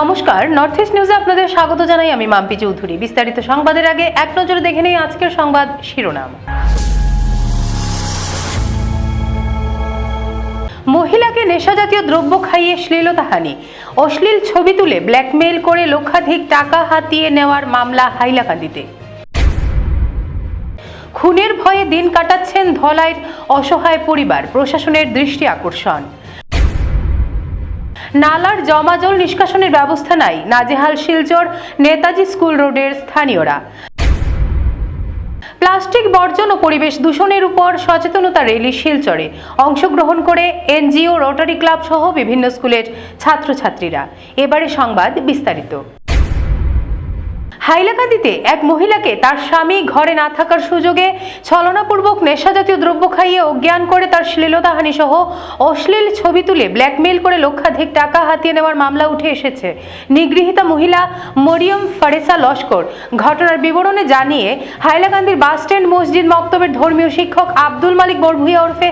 নমস্কার north east নিউজে আপনাদের স্বাগত জানাই আমি মাম্পি চৌধুরী। বিস্তারিত সংবাদের আগে এক নজরে দেখে নেই আজকের সংবাদ শিরোনাম। মহিলাকে নেশাজাতীয় দ্রব্য খাইয়ে শ্লীলতাহানি অশ্লীল ছবি তুলে ব্ল্যাকমেইল করে লক্ষাধিক টাকা হাতিয়ে নেওয়ার মামলা হাইলাকান্দিতে। খুনের ভয়ে দিন কাটাচ্ছেন ধলাইয়ের অসহায় পরিবার, প্রশাসনের দৃষ্টি আকর্ষণ। নালার জমা জল নিষ্কাশনের ব্যবস্থা নাই। নাজেহাল শিলচর, নেতাজি স্কুল রোডের স্থানীয়রা। প্লাস্টিক বর্জন ও পরিবেশ দূষণের উপর সচেতনতা রেলি শিলচরে। অংশগ্রহণ করে এনজিও, রোটারি ক্লাব সহ বিভিন্ন স্কুলের ছাত্রছাত্রীরা। এবারে সংবাদ বিস্তারিত। হাইলাকান্দিতে এক মহিলাকে তার স্বামী ঘরে না থাকার সুযোগে ছলনাপূর্বক নেশাজাতীয় দ্রব্য খাইয়ে অজ্ঞান করে তার শ্লীলতাহানি সহ অশ্লীল ছবি তুলে ব্ল্যাকমেইল করে লক্ষাধিক টাকা হাতিয়ে নেওয়ার মামলা উঠে এসেছে। নিগৃহীতা মহিলা মরিয়ম ফারেসা লস্কর ঘটনার বিবরণে জানিয়ে হাইলাকান্দির বাসস্ট্যান্ড মসজিদ মক্তবের ধর্মীয় শিক্ষক আব্দুল মালিক বরভুইয়া ওরফে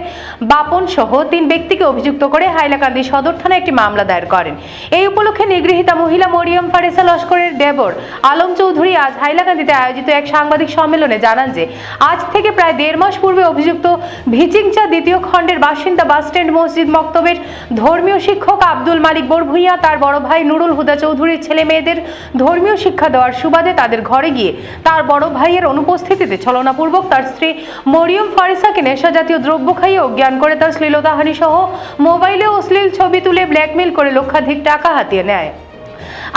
বাপন সহ তিন ব্যক্তিকে অভিযুক্ত করে হাইলাকান্দি সদর থানায় একটি মামলা দায়ের করেন। এই উপলক্ষে নিগৃহীতা মহিলা মরিয়ম ফারেসা লস্করের দেবর আলম চৌধুরী আজ হাইলাকান্দিতে আয়োজিত এক সাংবাদিক সম্মেলনে জানান যে, আজ থেকে প্রায় দেড় মাস পূর্বে অভিযুক্ত ভিচিংচা দ্বিতীয় খণ্ডের বাসিন্দা বাসস্ট্যান্ড মসজিদ মক্তবের ধর্মীয় শিক্ষক আব্দুল মালিক বরভুইয়া, তার বড় ভাই নুরুল হুদা চৌধুরীর ছেলে মেয়েদের ধর্মীয় শিক্ষা দেওয়ার সুবাদে তাদের ঘরে গিয়ে তার বড় ভাইয়ের অনুপস্থিতিতে ছলনাপূর্বক তার স্ত্রী মরিয়ম ফারিসাকে নেশাজাতীয় দ্রব্য খাইয়ে অজ্ঞান করে তার শ্লীলতাহানি সহ মোবাইলে অশ্লীল ছবি তুলে ব্ল্যাকমেইল করে লক্ষাধিক টাকা হাতিয়ে নেয়।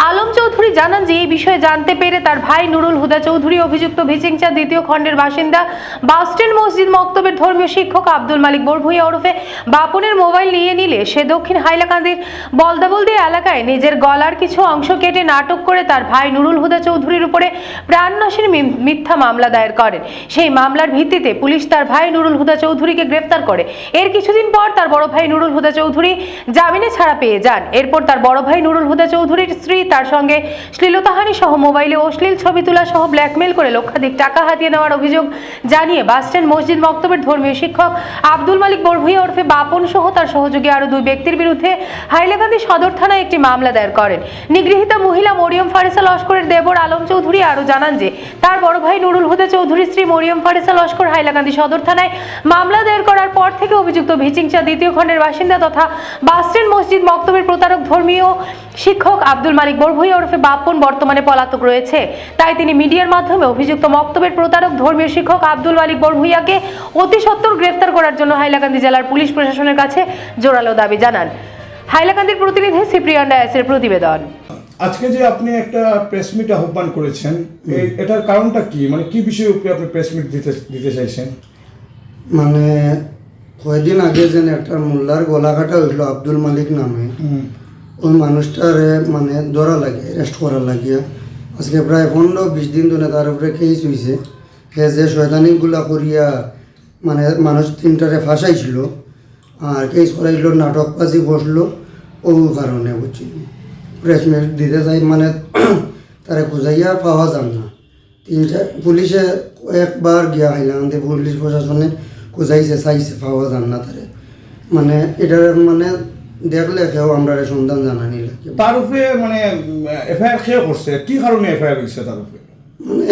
আলম চৌধুরী জানান যে এই বিষয়ে জানতে পেরে তার ভাই নুরুল হুদা চৌধুরী, অভিযুক্ত ভিচিংচা দ্বিতীয় খণ্ডের বাসিন্দা বাসস্ট্যান্ড মসজিদ মক্তবের ধর্মীয় শিক্ষক আব্দুল মালিক বরভুইয়া ওরফে বাপনের মোবাইল নিয়ে নিলে সে দক্ষিণ হাইলাকান্দির বলদাবলদি এলাকায় নিজের গলার কিছু অংশ কেটে নাটক করে তার ভাই নুরুল হুদা চৌধুরীর উপরে প্রাণনাশের মিথ্যা মামলা দায়ের করেন। সেই মামলার ভিত্তিতে পুলিশ তার ভাই নুরুল হুদা চৌধুরীকে গ্রেফতার করে। এর কিছুদিন পর তার বড় ভাই নুরুল হুদা চৌধুরী জামিনে ছাড়া পেয়ে যান। এরপর তার বড় ভাই নুরুল হুদা চৌধুরীর স্ত্রী তার সঙ্গে শ্লীলতাহানি সহ মোবাইলে অশ্লীল ছবি তোলা সহ ব্ল্যাকমেল করে লক্ষাধিক টাকা হাতিয়ে নেওয়ার অভিযোগ জানিয়ে বাসস্ট্যান্ড মসজিদ মক্তবের ধর্মীয় শিক্ষক আব্দুল মালিক বরভুইয়া ওরফে বাপন সহ তার সহযোগী আরও দুই ব্যক্তির বিরুদ্ধে হাইলাকান্দি সদর থানায় একটি মামলা দায়ের করেন। নিগৃহীতা মহিলা মরিয়ম ফারিসা লস্করের দেবর আলম চৌধুরী আরও জানান যে, তার বড় ভাই নুরুল হুদা চৌধুরীর স্ত্রী মরিয়ম ফারেসা লস্কর হাইলাকান্দি সদর থানায় মামলা দায়ের করার পর থেকে অভিযুক্ত ভিচিংচা দ্বিতীয় খণ্ডের বাসিন্দা তথা বাসস্ট্যান্ড মসজিদ মক্তবের প্রতারক ধর্মীয় শিক্ষক আব্দুল মালিক বরভুইয়া ওরফে বাপ্পন বর্তমানে পলাতক রয়েছে। তাই তিনি মিডিয়ার মাধ্যমে অভিযুক্ত মক্তবের প্রতারক ধর্মীয় শিক্ষক আব্দুল মালিক বরভুইয়াকে অতি গ্রেফতার করার জন্য হাইলাকান্দি জেলার পুলিশ প্রশাসনের কাছে জোরালো দাবি জানান। হাইলাকান্দির প্রতিনিধি সিপ্রিয়ান ডায়াসের প্রতিবেদন। আজকে যে আপনি একটা প্রেস মিট আহ্বান করেছেন এটার কারণটা কি? মানে কি বিষয়ের উপরে আপনি প্রেস মিট দিতে দিতে চাইছেন? মানে কয়দিন আগে যেন একটা মোল্লার গলা কাটা হইল আব্দুল মালিক নামে। ওই মানুষটারে মানে ধরা লাগে অ্যারেস্ট করা লাগিয়া আজকে প্রায় পনেরো বিশ দিন ধরে তার উপরে কেস হয়েছে সে যে শয়তানিগুলা করিয়া মানে মানুষ তিনটারে ফাঁসাইছিল। আর কেস করাইল, নাটকবাজি বসল ও কারণে বুঝছি। প্রেসমেন্ট দিতে যাই মানে তারে বুঝাইয়া পাওয়া যান না। তিনটা পুলিশে একবার গিয়া হাইলাকান্দি পুলিশ প্রশাসনে খুঁজাইছে চাইছে, পাওয়া যান না তারে। মানে এটার মানে দেখলে কেউ আমরা সন্ধান জানানি লাগে তার উপরে মানে এফআইআর খেয়ে করছে? কি কারণে এফআইআর হয়েছে তার উপরে? মানে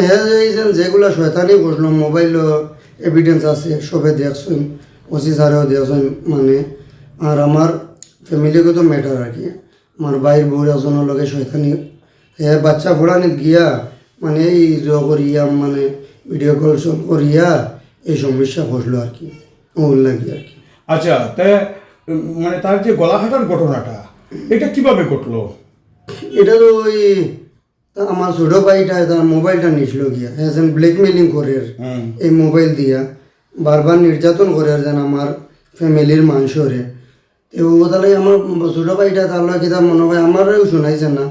যেগুলা শয়তানি বসল মোবাইলও এভিডেন্স আছে সবে দেখছুন ওসি স্যারেও দেখছুন মানে আর আমার ফ্যামিলিগত ম্যাটার আর কি। আমার বাইর বউর একজনের লগে শয়তানি হে বাচ্চা ফোড়ানি গিয়া মানে এই জ করিয়া মানে ভিডিও কল সব করিয়া এই সমস্যা ঘটলো আর কি ওর লাগি আর কি। আচ্ছা তাই মানে তার যে গলা কাটার ঘটনাটা এটা কীভাবে ঘটলো? এটা তো ওই আমার ছোট ভাইটা তার মোবাইলটা নিছিল গিয়া হ্যাঁ যেন ব্ল্যাকমেলিং করে। এই মোবাইল দিয়া বারবার নির্যাতন করে আর যেন আমার ফ্যামিলির মানুষরে। তো তাহলে আমার ছোট ভাইটা তার লগে কিতাব মনে হয় আমারও শোনাইছে না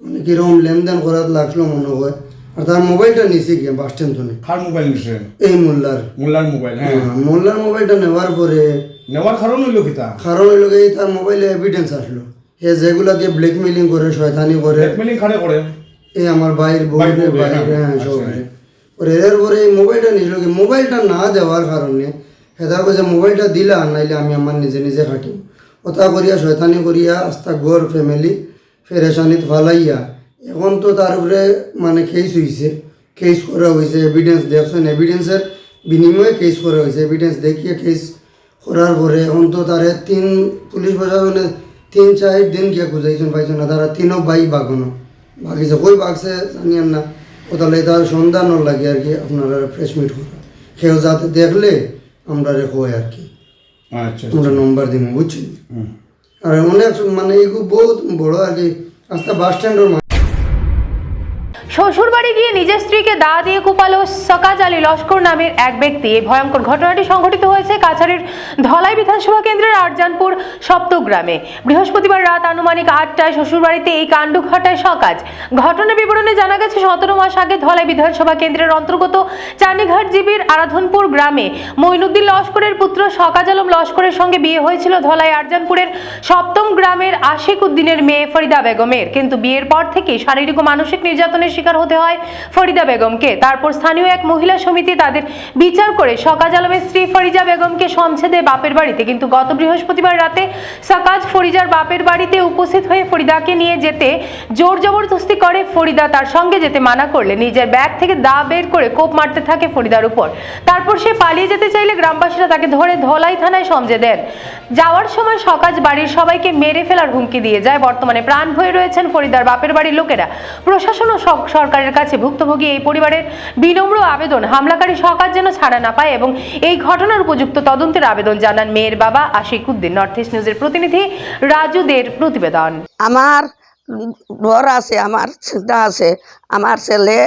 মানে কীরকম লেনদেন করার লাগল মনে হয়। আর তার মোবাইলটা নিছে গিয়া বাস নিছেন এই মোল্লার। মোল্লার মোবাইল হ্যাঁ। হ্যাঁ, মোল্লার মোবাইলটা নেওয়ার পরে নেওয়ার কারণ হইল কিতা কারণ হইল এই তার মোবাইলে এভিডেন্স আসলো। এ যেগুলা দিয়ে ব্ল্যাকমেলিং করে শয়তানি করে। ব্ল্যাকমেলিং খাড়ে করে? এই আমার বাইর বউরে, বাইরে হ্যাঁ, হ্যাঁ আচ্ছা। এর পরে এই মোবাইলটা নিছিল কি? মোবাইলটা না দেওয়ার কারণে হেদা কইছে মোবাইলটা দিলা নাইলে আমি আমার নিজে নিজে খাটিম ওটা করিয়া শয়তানি করিয়া আস্তা গড় ফ্যামিলি ফেরেশানিত ফালাইয়া এখন তো তার উপরে মানে কেস হয়েছে কেস করা হয়েছে এভিডেন্স দেখছেন এভিডেন্সের বিনিময়ে কেস করা হয়েছে এভিডেন্স দেখিয়ে কেস করার পরে এখন তো তারে তিন পুলিশ প্রশাসনে তিন চার দিন গিয়ে খুঁজাইছেন পাইছেন না তারা তিনও বাই বাগানো। বাগিছে কই বাগছে জানিয়েন না। ও তাহলে তার সন্ধানও লাগে আর কি আপনারা ফ্রেশ মিট করা। কেউ যাতে দেখলে আমরা রে হয় আর কি। আচ্ছা আমরা নম্বর দিব বুঝছি আর অনেক মানে এগুলো বহুত বড় আর কি আস্তে বাস স্ট্যান্ডের শ্বশুরবাড়ি গিয়ে নিজের স্ত্রীকে দা দিয়ে কুপালো সকাজ আলী লস্কর নামের এক ব্যক্তি। এই ভয়ঙ্কর ঘটনাটি সংঘটিত হয়েছে কাছাড়ের ধলাই বিধানসভা কেন্দ্রের আরজানপুর সপ্তগ্রামে। বৃহস্পতিবার রাত আনুমানিক আটটায় শ্বশুরবাড়িতে এই কাণ্ড ঘটায় সকাজ। ঘটনা বিবরণে জানা গেছে, সতেরো মাস আগে ধলাই বিধানসভা কেন্দ্রের অন্তর্গত চানিঘাট জিবির আরাধনপুর গ্রামে মইনুদ্দিন লস্করের পুত্র সকাজ আলম লস্করের সঙ্গে বিয়ে হয়েছিল ধলাই আরজানপুরের সপ্তম গ্রামের আশিক উদ্দিনের মেয়ে ফরিদা বেগমের। কিন্তু বিয়ের পর থেকে শারীরিক ও মানসিক নির্যাতনের শিকার হতে হয় ফরিদা বেগমকে। তারপর স্থানীয় এক মহিলা সমিতি তাদের বিচার করে সকাজ আলমের স্ত্রী ফরিজা বেগমকে সমছে দেয় বাপের বাড়িতে। কিন্তু গত বৃহস্পতিবার রাতে সকাজ ফরিজার বাপের বাড়িতে উপস্থিত হয়ে ফরিদাকে নিয়ে যেতে জোর জবরদস্তি করে ফরিদা তার সঙ্গে যেতে মানা করলে। নিজের ব্যাগ থেকে দা বের করে কোপ মারতে থাকে ফরিদার উপর। তারপর সে পালিয়ে যেতে চাইলে গ্রামবাসীরা তাকে ধরে ধলাই থানায় সমঝে দেন। যাওয়ার সময় সকাজ বাড়ির সবাইকে মেরে ফেলার হুমকি দিয়ে যায়। বর্তমানে প্রাণ ভয়ে রয়েছেন ফরিদার বাপের বাড়ির লোকেরা। প্রশাসন ও সরকারের কাছে ভুক্তভোগী এই পরিবারের বিনম্র আবেদন। হামলাকারী সকাজ যেন ছাড়া না পায় এবং এই ঘটনার উপযুক্ত তদন্তের আবেদন জানান মেয়ের বাবা আশিক উদ্দিন নর্থ ইস্ট নিউজের প্রতিনিধি রাজুদের প্রতিবেদন। আমার ঘর আছে, আমার চিন্তা আছে, আমার ছেলে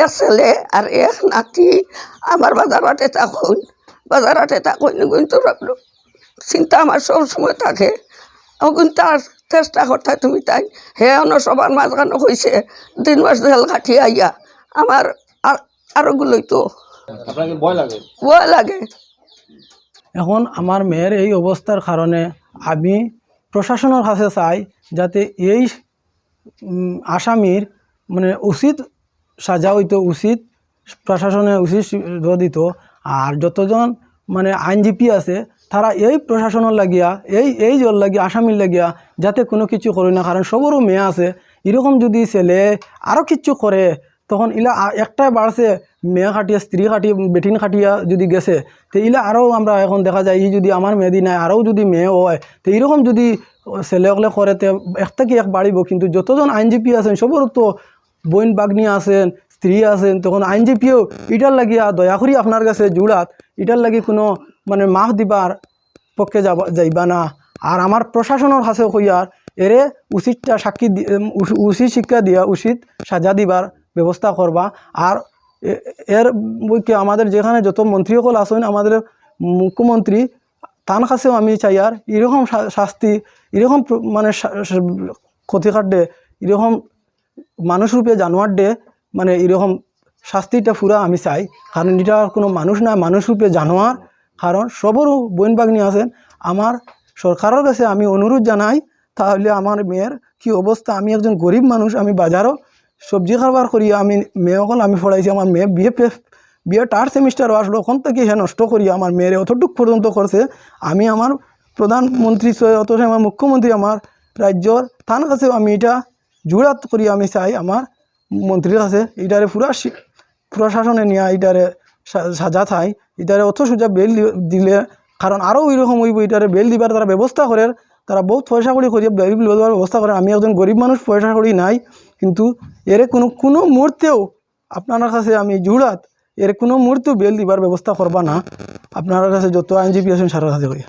এক ছেলে আর এক নাতি। আমার বাজারতে থাকুন বাজারতে থাকুন কিন্তু চিন্তা আমার সব সময় থাকে। কিন্তু তার চেষ্টা করতে তুমি তাই। হে অন্য সবার মাঝখানে হয়েছে তিন মাস জেল কাঠি আইয়া। আমার আর- আরও গুলোই তো ভয় লাগে? এখন আমার মেয়ের এই অবস্থার কারণে আমি প্রশাসনের কাছে চাই যাতে এই আসামির মানে উচিত সাজা হইতো উচিত প্রশাসনে উচিত দিত। আর যতজন মানে আইনজীবী আছে তারা এই প্রশাসনের লাগিয়া, এই এই জল লাগিয়া, আসামির লাগিয়া যাতে কোনো কিছু করে না, কারণ সবরও মেয়ে আছে। এরকম যদি ছেলে আরও কিছু করে, তখন ইলা একটাই বাড়ছে মেয়ে খাটিয়া, স্ত্রী খাটিয়া, বেটিন খাটিয়া যদি গেছে, তো ইলা আরও আমরা এখন দেখা যায়, ই যদি আমার মেয়েদি নাই আরও যদি মেয়ে হয়, তো এইরকম যদি ছেলেগুলো করে তে একটা কি এক বাড়িব কিন্তু যতজন আইনজীবী আছেন সবর তো বইন বাগনি আছেন স্ত্রী আছেন, তখন আইনজীবীও ইটার লাগিয়া দয়া করি আপনার কাছে জুড়াত ইটার লাগি কোনো মানে মাহ দিবার পক্ষে যাব যাইবা না। আর আমার প্রশাসনের কাছে হইয়ার এরে উচিতটা সাক্ষী উচিত শিক্ষা দিয়া, উচিত সাজা দিবার ব্যবস্থা করবা আর এর বইকে আমাদের যেখানে যত মন্ত্রীসকল আছেন, আমাদের মুখ্যমন্ত্রী তার কাছেও আমি চাই আর এরকম শাস্তি এরকম মানে ক্ষতিকার ডে এরকম মানুষ রূপে জানোয়ার ডে মানে এরকম শাস্তিটা পুরা আমি চাই। কারণ এটা কোনো মানুষ না মানুষ রূপে জানোয়ার কারণ সবরও বইন বাগনি আছেন। আমার সরকারের কাছে আমি অনুরোধ জানাই, তাহলে আমার মেয়ের কি অবস্থা? আমি একজন গরিব মানুষ, আমি বাজারও সবজি কারবার করি, আমি মেয়ে অকল আমি পড়াইছি, আমার মেয়ে বিয়ে বিয়ে টার সেমিস্টার আসলো, ওখান থেকে হে নষ্ট করি, আমার মেয়ের অতটুক পর্যন্ত করছে। আমি আমার প্রধানমন্ত্রী অত আমার মুখ্যমন্ত্রী, আমার রাজ্যর, তার কাছেও আমি এটা জুড়াত করি, আমি চাই আমার মন্ত্রীর কাছে, এটারে পুরা প্রশাসনে নিয়ে, এটারে সাজা থাই এটারে অথ সোজা বেল দিলে। কারণ আরও ওইরকম হইব এটারে বেল দিবার তারা ব্যবস্থা করে তারা বহুত পয়সা করি করিয়া বেল দেওয়ার ব্যবস্থা করে আমি একজন গরিব মানুষ পয়সা করি নাই। কিন্তু এর কোনো কোনো মুহূর্তেও আপনার কাছে আমি জুড়াত এর কোনো মুহূর্তেও বেল দিবার ব্যবস্থা করবা না। আপনার কাছে যত আইনজীবী আছেন সারা কাছে করি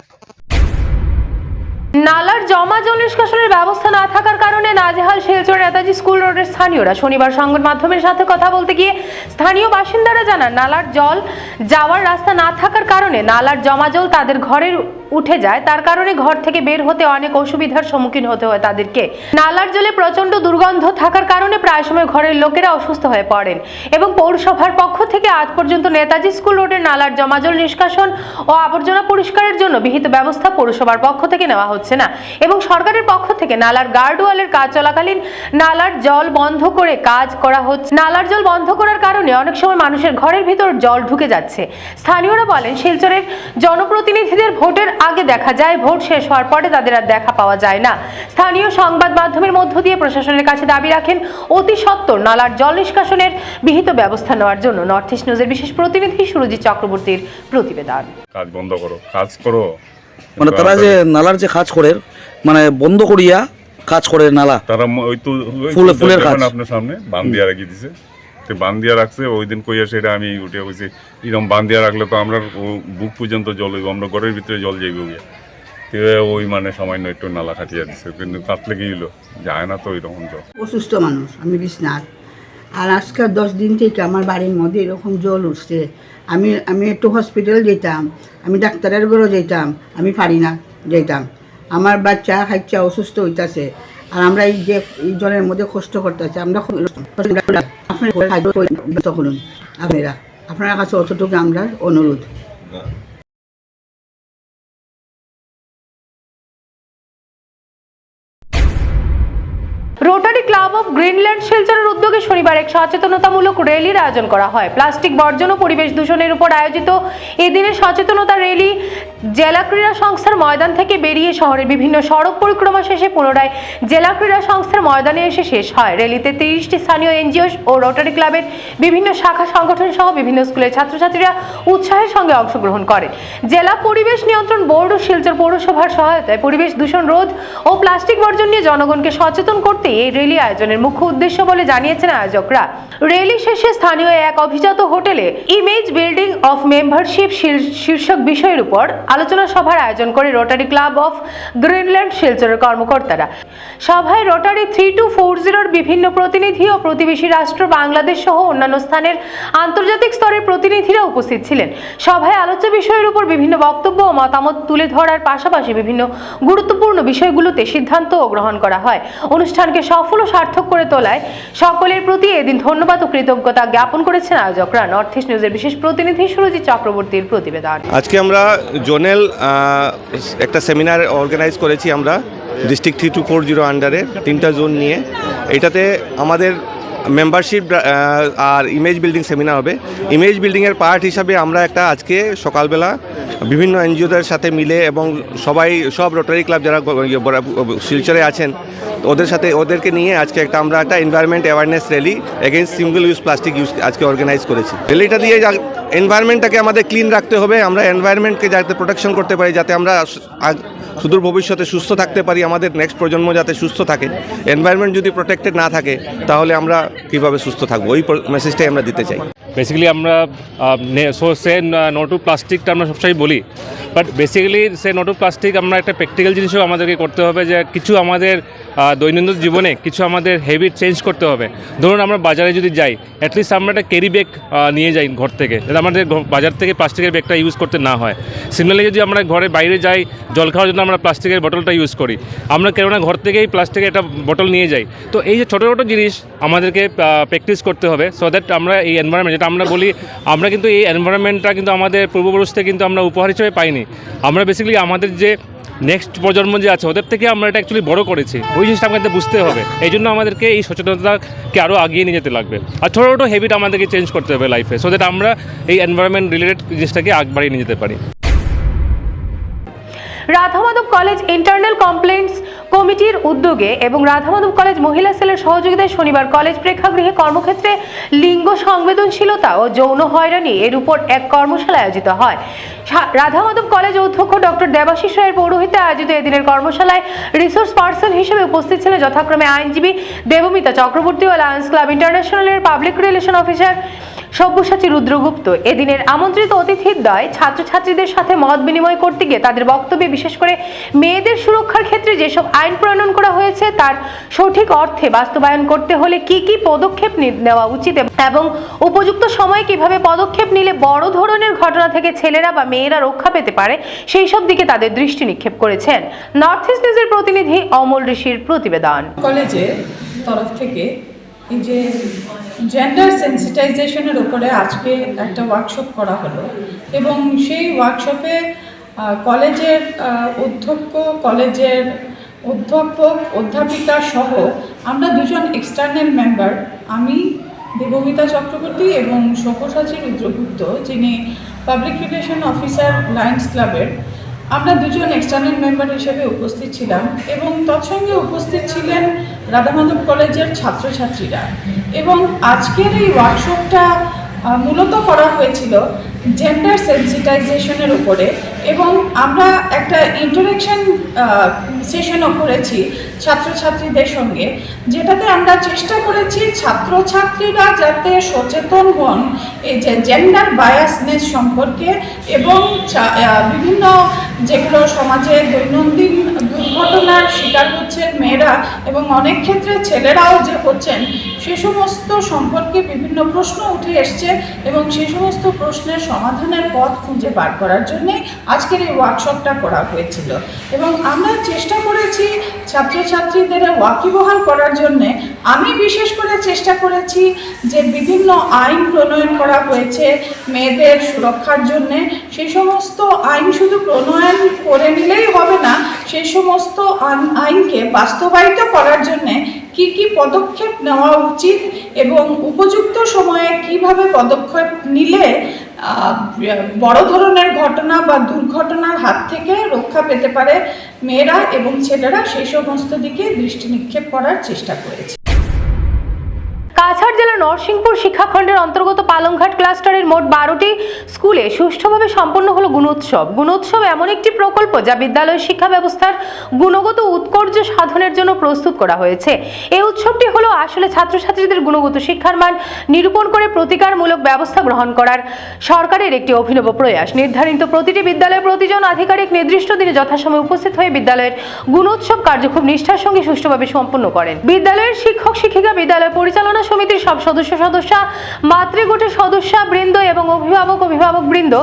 নালার জমা জল নিষ্কাশনের ব্যবস্থা না থাকার কারণে নাজেহাল শিলচর নেতাজি স্কুল রোডের স্থানীয়রা শনিবার সংবাদ মাধ্যমের সাথে কথা বলতে গিয়ে স্থানীয় বাসিন্দারা জানান, নালার জল যাওয়ার রাস্তা না থাকার কারণে নালার জমা জল তাদের ঘরের উঠে যায়। তার কারণে ঘর থেকে বের হতে অনেক অসুবিধার সম্মুখীন হতে হয় তাদেরকে। নালার জলে প্রচণ্ড দুর্গন্ধ থাকার কারণে প্রায় সময় ঘরের লোকেরা অসুস্থ হয়ে পড়েন এবং পৌরসভার পক্ষ থেকে আজ পর্যন্ত নেতাজি স্কুল রোডের নালার জমাজল নিষ্কাশন ও আবর্জনা পরিষ্কারের জন্য বিহিত ব্যবস্থা পৌরসভার পক্ষ থেকে নেওয়া হচ্ছে না এবং সরকারের পক্ষ থেকে নালার গার্ডওয়ালের কাজ চলাকালীন নালার জল বন্ধ করে কাজ করা হচ্ছে। নালার জল বন্ধ করার কারণে অনেক সময় মানুষের ঘরের ভিতর জল ঢুকে যাচ্ছে। স্থানীয়রা বলেন, শিলচরের জনপ্রতিনিধিদের ভোটের আগে দেখা যায় ভোট শেষ হওয়ার পরে তাদের আর দেখা পাওয়া যায় না। স্থানীয় সংবাদ মাধ্যমের মধ্য দিয়ে প্রশাসনের কাছে দাবি রাখেন অতি সত্বর নালার জল নিষ্কাশনের বিহিত ব্যবস্থা নেওয়ার জন্য নর্থ ইস্ট নিউজের বিশেষ প্রতিনিধি সুরজিৎ চক্রবর্তীর প্রতিবেদন। কাজ বন্ধ করো কাজ করো। মানে তারা যে নালার যে কাজ করে মানে বন্ধ করিয়া কাজ করে নালা। তারা ওই তো ফুলের কাজ। আপনার সামনে বান্দিয়া রাখি দিছে। তো বান্দিয়া রাখছে, ওই দিন কইয়া সেটা আমি উঠে কইছি এরকম বান্দিয়া রাখলে তো আমরা বুক পর্যন্ত জল হইব, আমরা ঘরের ভিতরে জল যাইব গিয়া। ওই মানে সামান্য একটু নালা কাটিয়া দিছে, কিন্তু কি হইল যায় না তো ওইরকম জল। অসুস্থ মানুষ, আমি বিছনাথ আর আজকে দশ দিন থেকে আমার বাড়ির মধ্যে এরকম জল উঠছে। আমি আমি একটু হসপিটাল যেতাম, আমি ডাক্তারের ঘরে যেতাম, আমি পারি না যেতাম। আমার বাচ্চা খাইচা অসুস্থ হইতাছে। আর আমরা এই যে, এই জলের মধ্যে কষ্ট করতেছি, আমরা আপনারা ব্যস্ত করুন। আপনারা আপনার কাছে অতটুকু আমরা অনুরোধ। রোটারি ক্লাব অফ গ্রিনল্যান্ড শিলচরের উদ্যোগে শনিবার এক সচেতনতামূলক র্যালির আয়োজন করা হয়। প্লাস্টিক বর্জন ও পরিবেশ দূষণের উপর আয়োজিত এদিনের সচেতনতা র্যালি জেলা ক্রীড়া সংস্থার ময়দান থেকে বেরিয়ে শহরের বিভিন্ন সড়ক পরিক্রমা শেষে পুনরায় জেলা ক্রীড়া সংস্থার ময়দানে এসে শেষ হয়। র্যালিতে তিরিশটি স্থানীয় এনজিও ও রোটারি ক্লাবের বিভিন্ন শাখা সংগঠন সহ বিভিন্ন স্কুলের ছাত্রছাত্রীরা উৎসাহের সঙ্গে অংশগ্রহণ করে। জেলা পরিবেশ নিয়ন্ত্রণ বোর্ড ও শিলচর পৌরসভার সহায়তায় পরিবেশ দূষণ রোধ ও প্লাস্টিক বর্জন নিয়ে জনগণকে সচেতন করতে এই র্যালি আয়োজনের মুখ্য উদ্দেশ্য বলে জানিয়েছেন আয়োজকরা। র্যালি শেষে স্থানীয় এক অভিজাত হোটেলে ইমেজ বিল্ডিং অফ মেম্বারশিপ শীর্ষক বিষয়ের উপর আলোচনা সভার আয়োজন করে রোটারি ক্লাব অফ গ্রিনল্যান্ড শিলচরের কর্মকর্তারা। সভায় রোটারি থ্রি টু ফোর জিরোর বিভিন্ন প্রতিনিধি ও প্রতিবেশী রাষ্ট্র, বাংলাদেশ সহ অন্যান্য স্থানের আন্তর্জাতিক স্তরের প্রতিনিধিরা উপস্থিত ছিলেন। সভায় আলোচ্য বিষয়ের উপর বিভিন্ন বক্তব্য ও মতামত তুলে ধরার পাশাপাশি বিভিন্ন গুরুত্বপূর্ণ বিষয়গুলোতে সিদ্ধান্তও গ্রহণ করা হয়। অনুষ্ঠানকে সফল ও সার্থক করে তোলায় সকলের প্রতি এদিন ধন্যবাদ ও কৃতজ্ঞতা জ্ঞাপন করেছেন আয়োজকরা। নর্থ ইস্ট নিউজের বিশেষ প্রতিনিধি সুরজিৎ চক্রবর্তীর প্রতিবেদন। আজকে আমরা জোনেল একটা সেমিনার অর্গানাইজ করেছি আমরা district three two four zero আন্ডারে তিনটা জোন নিয়ে। এটাতে আমাদের মেম্বারশিপ আর ইমেজ বিল্ডিং সেমিনার হবে। ইমেজ বিল্ডিংয়ের পার্ট হিসাবে আমরা একটা আজকে সকালবেলা বিভিন্ন এনজিওদের সাথে মিলে এবং সবাই, সব রোটারি ক্লাব যারা শিলচরে আছেন ওদের সাথে, ওদেরকে নিয়ে আজকে একটা আমরা একটা environment awareness rally against single use plastic use আজকে অর্গানাইজ করেছি। র্যালিটা দিয়ে এনভায়রনমেন্টটাকে আমাদের ক্লিন রাখতে হবে, আমরা এনভায়রনমেন্টকে যাতে প্রোটেকশন করতে পারি, যাতে আমরা সুদূর ভবিষ্যতে সুস্থ থাকতে পারি, আমাদের নেক্সট প্রজন্ম যাতে সুস্থ থাকে। এনভায়রনমেন্ট যদি প্রোটেক্টেড না থাকে, তাহলে আমরা কীভাবে সুস্থ থাকব? ওই মেসেজটাই আমরা দিতে চাই। বেসিক্যালি আমরা সো সে নো টু প্লাস্টিকটা আমরা সবসময় বলি। But basically say no to plastic আমরা একটা প্র্যাকটিক্যাল জিনিসও আমাদেরকে করতে হবে যে কিছু আমাদের দৈনন্দিন জীবনে কিছু আমাদের হেবিট চেঞ্জ করতে হবে। ধরুন আমরা বাজারে যদি যাই অ্যাটলিস্ট আমরা একটা ক্যারি ব্যাগ নিয়ে যাই ঘর থেকে। যাতে আমাদের বাজার থেকে প্লাস্টিকের ব্যাগটা ইউজ করতে না হয়। সিমিলারলি যদি আমরা ঘরে বাইরে যাই, জল খাওয়ার জন্য আমরা প্লাস্টিকের বোতলটা ইউজ করি। আমরা কেননা ঘর থেকেই প্লাস্টিকের একটা বোতল নিয়ে যাই। তো এই যে ছোটো ছোটো জিনিস আমাদেরকে প্র্যাকটিস করতে হবে সো দ্যাট আমরা এই এনভায়রনমেন্ট যেটা আমরা বলি, আমরা কিন্তু এই এনভায়রনমেন্টটা কিন্তু আমাদের পূর্বপুরুষ থেকে কিন্তু আমরা উপহার হিসেবে পাইনি। আমরা বেসিক্যালি আমাদের যে নেক্সট প্রজন্ম যে আছে, ওদের থেকে আমরা এটা অ্যাকচুয়ালি বড় করেছি। ওই জিনিসটা আমাদের বুঝতে হবে। এই জন্য আমাদেরকে এই সচেতনতাকে আরও আগিয়ে নিয়ে যেতে লাগবে। আর ছোটো ছোটো হ্যাবিট আমাদেরকে চেঞ্জ করতে হবে লাইফে সো দ্যাট আমরা এই এনভায়রনমেন্ট রিলেটেড জিনিসটাকে আগ বাড়িয়ে নিয়ে যেতে পারি। রাধামাধব কলেজ ইন্টারনাল কমপ্লেন্টস কমিটির উদ্যোগে এবং রাধামাধব কলেজ মহিলা সেলের সহযোগিতায় শনিবার কলেজ প্রেক্ষাগৃহে কর্মক্ষেত্রে লিঙ্গ সংবেদনশীলতা ও যৌন হয়রানি এর উপর এক কর্মশালা আয়োজিত হয়। রাধামাধব কলেজ অধ্যক্ষ ডক্টর দেবাশিস রায়ের পৌরোহিত্যে আয়োজিত এদিনের কর্মশালায় রিসোর্স পার্সন হিসেবে উপস্থিত ছিলেন যথাক্রমে আইনজীবী দেবমিতা চক্রবর্তী ও Lions club ইন্টারন্যাশনালের public relation officer Sabyasachi Rudragupta. এদিনের আমন্ত্রিত অতিথির দয় ছাত্রছাত্রীদের সাথে মত বিনিময় করতে গিয়ে তাদের বক্তব্যে বিশেষ করে মেয়েদের সুরক্ষার ক্ষেত্রে যেসব আইন প্রণয়ন করা হয়েছে, তার সঠিক অর্থে বাস্তবায়ন করতে হলে কি কি পদক্ষেপ নেওয়া উচিত এবং উপযুক্ত সময়ে কীভাবে পদক্ষেপ নিলে বড় ধরনের ঘটনা থেকে ছেলেরা বা মেয়েরা রক্ষা পেতে পারে, সেই সব দিকে তাদের দৃষ্টি নিক্ষেপ করেছেন নর্থ ইস্ট নিউজের প্রতিনিধি অমল ঋষির প্রতিবেদন। কলেজের তরফ থেকে এই যে জেন্ডার সেন্সিটাইজেশনের উপরে আজকে একটা ওয়ার্কশপ করা হলো এবং সেই ওয়ার্কশপে কলেজের অধ্যক্ষ, কলেজের অধ্যাপক, অধ্যাপিকা সহ আমরা দুজন এক্সটার্নাল মেম্বার আমি, দেবমিতা চক্রবর্তী এবং সব্যসাচী রুদ্রগুপ্ত, যিনি পাবলিক রিলেশন অফিসার লায়ন্স ক্লাবের আমরা দুজন এক্সটার্নাল মেম্বার হিসেবে উপস্থিত ছিলাম এবং তৎসঙ্গে উপস্থিত ছিলেন রাধামাধব কলেজের ছাত্রছাত্রীরা। এবং আজকের এই ওয়ার্কশপটা মূলত করা হয়েছিল জেন্ডার সেন্সিটাইজেশনের উপরে এবং আমরা একটা ইন্টারেকশন সেশনও করেছি ছাত্রছাত্রীদের সঙ্গে, যেটাতে আমরা চেষ্টা করেছি ছাত্রছাত্রীরা যাতে সচেতন হন এই যে জেন্ডার বায়াসনেস সম্পর্কে এবং বিভিন্ন যেগুলো সমাজে দৈনন্দিন দুর্ঘটনার শিকার হচ্ছেন মেয়েরা এবং অনেক ক্ষেত্রে ছেলেরাও যে হচ্ছেন সে সমস্ত সম্পর্কে বিভিন্ন প্রশ্ন উঠে এসছে এবং সে সমস্ত প্রশ্নের সমাধানের পথ খুঁজে বার করার জন্যে আজকের এই ওয়ার্কশপটা করা হয়েছিল। এবং আমরা চেষ্টা করেছি ছাত্রছাত্রীদের ওয়াকিবহাল করার জন্যে। আমি বিশেষ করে চেষ্টা করেছি যে বিভিন্ন আইন প্রণয়ন করা হয়েছে মেয়েদের সুরক্ষার জন্যে। সেই সমস্ত আইন শুধু প্রণয়ন করে নিলেই হবে না সেই সমস্ত আইন- আইনকে বাস্তবায়িত করার জন্যে কি কি পদক্ষেপ নেওয়া উচিত এবং উপযুক্ত সময়ে কীভাবে পদক্ষেপ নিলে বড় ধরনের ঘটনা বা দুর্ঘটনার হাত থেকে রক্ষা পেতে পারে মেয়েরা এবং ছেলেরা, সেই সমস্ত দিকে দৃষ্টি নিক্ষেপ করার চেষ্টা করেছে। কাছাড় জেলার নরসিংপুর শিক্ষাখণ্ডের অন্তর্গত পালংঘাট ক্লাস্টারের মোট বারোটি স্কুলে সুষ্ঠুভাবে সম্পন্ন হলো গুণোৎসব গুণোৎসব এমন একটি প্রকল্প যা বিদ্যালয় শিক্ষা ব্যবস্থার গুণগত উৎকর্য সাধনের জন্য প্রস্তুত করা হয়েছে। এই উৎসবটি হলো আসলে ছাত্রছাত্রীদের গুণগত শিক্ষার মান নিরূপণ করে প্রতিকারমূলক ব্যবস্থা গ্রহণ করার সরকারের একটি অভিনব প্রয়াস। নির্ধারিত প্রতিটি বিদ্যালয়ে প্রতিজন আধিকারিক নির্দিষ্ট দিনে যথাসময়ে উপস্থিত হয়ে বিদ্যালয়ের গুণোৎসব কার্য খুব নিষ্ঠার সঙ্গে সুষ্ঠুভাবে সম্পন্ন করেন। বিদ্যালয়ের শিক্ষক শিক্ষিকা বিদ্যালয় পরিচালনা সমিতির সব সদস্য সদস্যা মাতৃগোটের সদস্যা বৃন্দ এবং অভিভাবক অভিভাবক বৃন্দ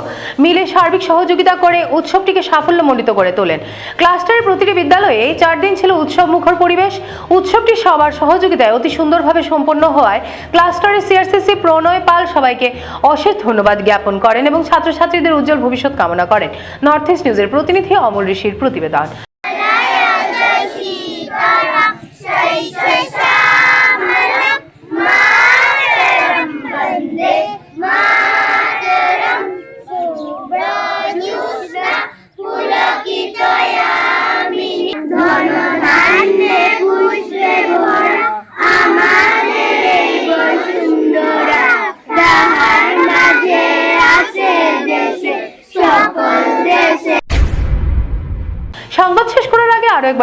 মিলে সার্বিক সহযোগিতা করে উৎসবটিকে সাফল্যমণ্ডিত করে তোলেন। ক্লাস্টারের প্রতিটি বিদ্যালয়ে চার দিন ছিল উৎসব মুখর পরিবেশ। উৎসবটি সবার সহযোগিতায় অতি সুন্দরভাবে সম্পন্ন হওয়ায় ক্লাস্টারের সিআরসিসি প্রণয় পাল সবাইকে অশেষ ধন্যবাদ জ্ঞাপন করেন এবং ছাত্রছাত্রীদের উজ্জ্বল ভবিষ্যৎ কামনা করেন। নর্থ ইস্ট নিউজের প্রতিনিধি অমল ঋষির প্রতিবেদন।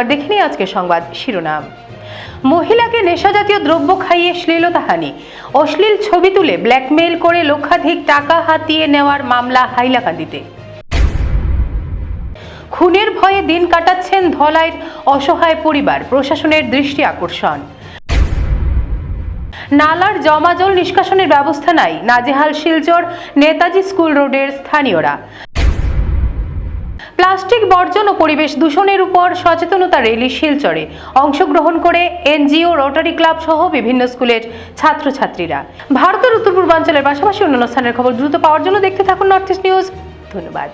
একবার দেখে নিই আজকের সংবাদ শিরোনাম। মহিলাকে নেশাজাতীয় দ্রব্য খাইয়ে শ্লীলতাহানি অশ্লীল ছবি তুলে ব্ল্যাকমেইল করে লক্ষাধিক টাকা হাতিয়ে নেওয়ার মামলা হাইলাকান্দিতে। খুনের ভয়ে দিন কাটাচ্ছেন ধলাইয়ের অসহায় পরিবার, প্রশাসনের দৃষ্টি আকর্ষণ। নালার জমা জল নিষ্কাশনের ব্যবস্থা নাই, নাজেহাল শিলচর নেতাজি স্কুল রোডের স্থানীয়রা। প্লাস্টিক বর্জন ও পরিবেশ দূষণের উপর সচেতনতা র্যালি শিলচরে। অংশগ্রহণ করে এনজিও, রোটারি ক্লাব সহ বিভিন্ন স্কুলের ছাত্রছাত্রীরা। ভারতের উত্তর পূর্বাঞ্চলের পাশাপাশি অন্যান্য স্থানের খবর দ্রুত পাওয়ার জন্য দেখতে থাকুন নর্থ ইস্ট নিউজ ধন্যবাদ।